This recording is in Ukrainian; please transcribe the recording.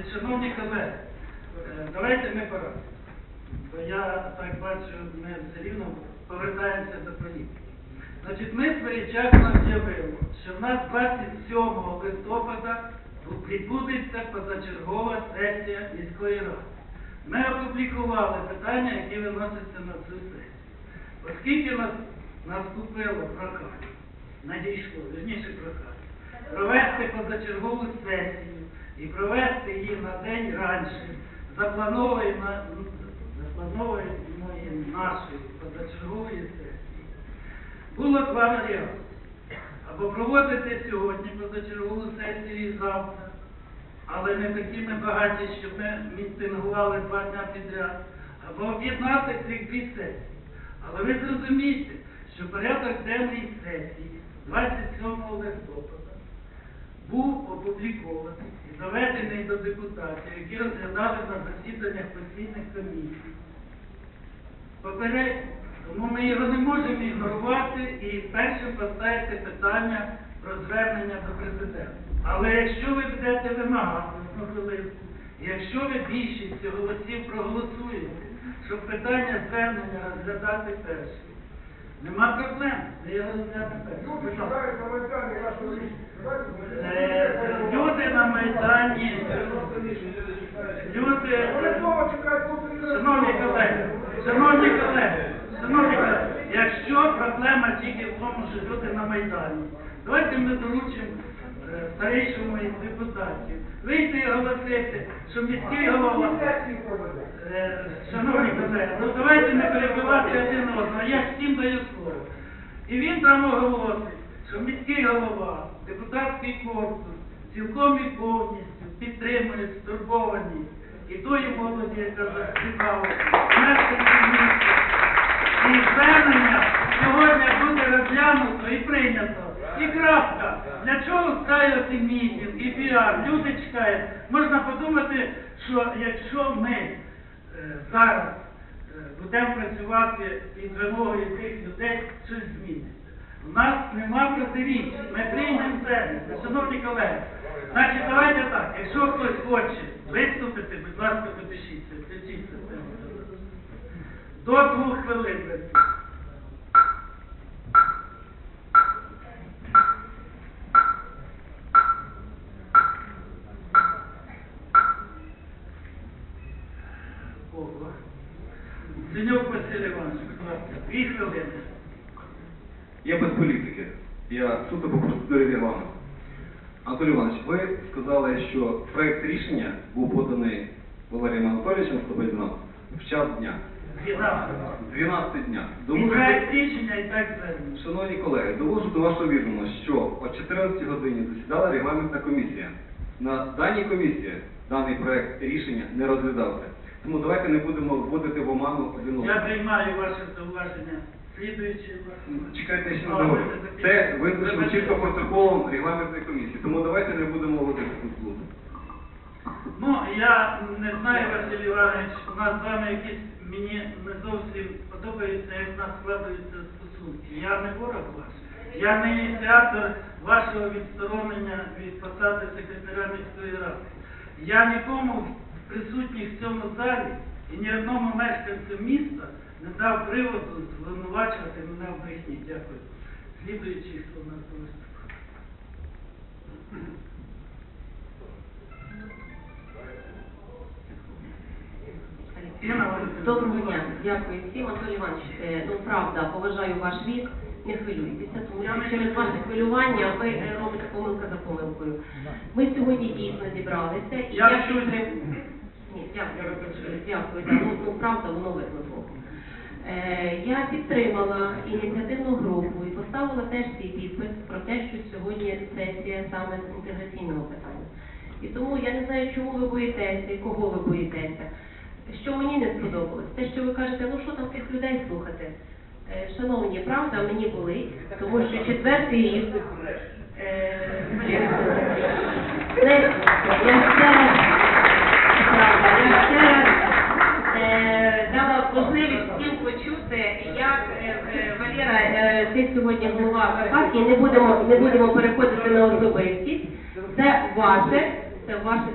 Значить, шановні колеги, е, давайте ми пора. Бо я так бачу, ми все рівно повертаємося до політики. Значить, ми своєчасно з'явили, що в нас 27 листопада відбудеться позачергова сесія міської ради. Ми опублікували питання, які виносяться на цю сесію. Оскільки нас наступило прохання, надійшло, вірніше прохання, провести позачергову сесію і провести її на день раніше, запланованої нашої позачергової сесії. Було два варіанти. Або проводити сьогодні позачергову сесію і завтра, але не такі ми багаті, щоб ми мітингували два дня підряд, або об'єднати цих дві сесії. Але ви зрозумієте, що порядок денний сесії 27 листопада був опублікований і доведений до депутатів, які розглядали на засіданнях постійних комісій. Попередньо. Тому ми його не можемо ігнорувати і першим поставити питання про звернення до президента. Але якщо ви будете вимагати хвилинку, якщо ви більшістю голосів проголосуєте, щоб питання звернення розглядати першим, нема проблем. Люди чекають на Майдані. Е, Люди на Майдані, люди, Шановні колеги, шановні колеги, шановні колеги, якщо проблема тільки в тому, що люди на Майдані, давайте ми доручимо старейшому із депутатів вийти і оголосити, що міський голова. Е, Шановні колеги, ну давайте не перебивати один одного, я всім даю слово. І він там оголосить, що міський голова, депутатський корпус цілком і повністю підтримує стурбовані і тої молоді, яка зацікавила, мешканців міста. І звернення сьогодні буде розглянуто і прийнято. І крапка. Для чого ставити мітинг і піар? Люди чекають. Можна подумати, що якщо ми е, зараз е, будемо працювати під вимогою тих людей, щось зміниться. У нас нема протиріч. Ми приймемо це. Шановні колеги, значить, давайте так. Якщо хтось хоче виступити, будь ласка, допишіться, включіть систему. До двох хвилин. Денюк Василь Іванович, будь ласка, дві хвилини. Я без політики. Я суто по процедурі регламенту. Анатолій Іванович, ви сказали, що проект рішення був поданий Валерієм Анатолійовичем Слободіном в час дня. 12. 12 дня. І Довожу проект рішення і так звернення. Шановні колеги, довожу до вашого відома, що о 14 годині засідала регламентна комісія. На даній комісії даний проект рішення не розглядався. Тому давайте не будемо вводити в оману один одного. Я приймаю ваше зауваження. Слідуючи Чекайте, я ще не. Це визначено чітко протоколом регламентної комісії. Тому давайте не будемо вводити тут блуд. Ну, я не знаю, Василь Іванович, у нас з вами якісь мені не зовсім подобається, як в нас складаються стосунки. Я не ворог ваш. Я не ініціатор вашого відсторонення від посади секретаря міської ради. Я нікому присутніх в цьому залі і ні одному мешканцю міста не дав приводу звинувачувати мене в брехні. Дякую. Слідуючий, хто у нас виступив. Доброго дня, дякую всім. Анатолій Іванович, е, ну правда, поважаю ваш вік, не хвилюйтеся, тому Я що через ваше хвилювання ви е, робите помилка за помилкою. Ми сьогодні дійсно зібралися і Я я вчусь. Ні, дякую, дякую. Ну, правда, воно видно. Е, я підтримала ініціативну групу і поставила теж свій підпис про те, що сьогодні сесія саме з інтеграційного питання. І тому я не знаю, чому ви боїтеся і кого ви боїтеся. Що мені не сподобалось, те, що ви кажете, ну що там тих людей слухати. Е, Шановні, правда, мені болить, тому що четвертий рік. е, як е, е, Валера, е, ти сьогодні голова партії, не будемо, не будемо переходити на особистість. Це ваше, це ваше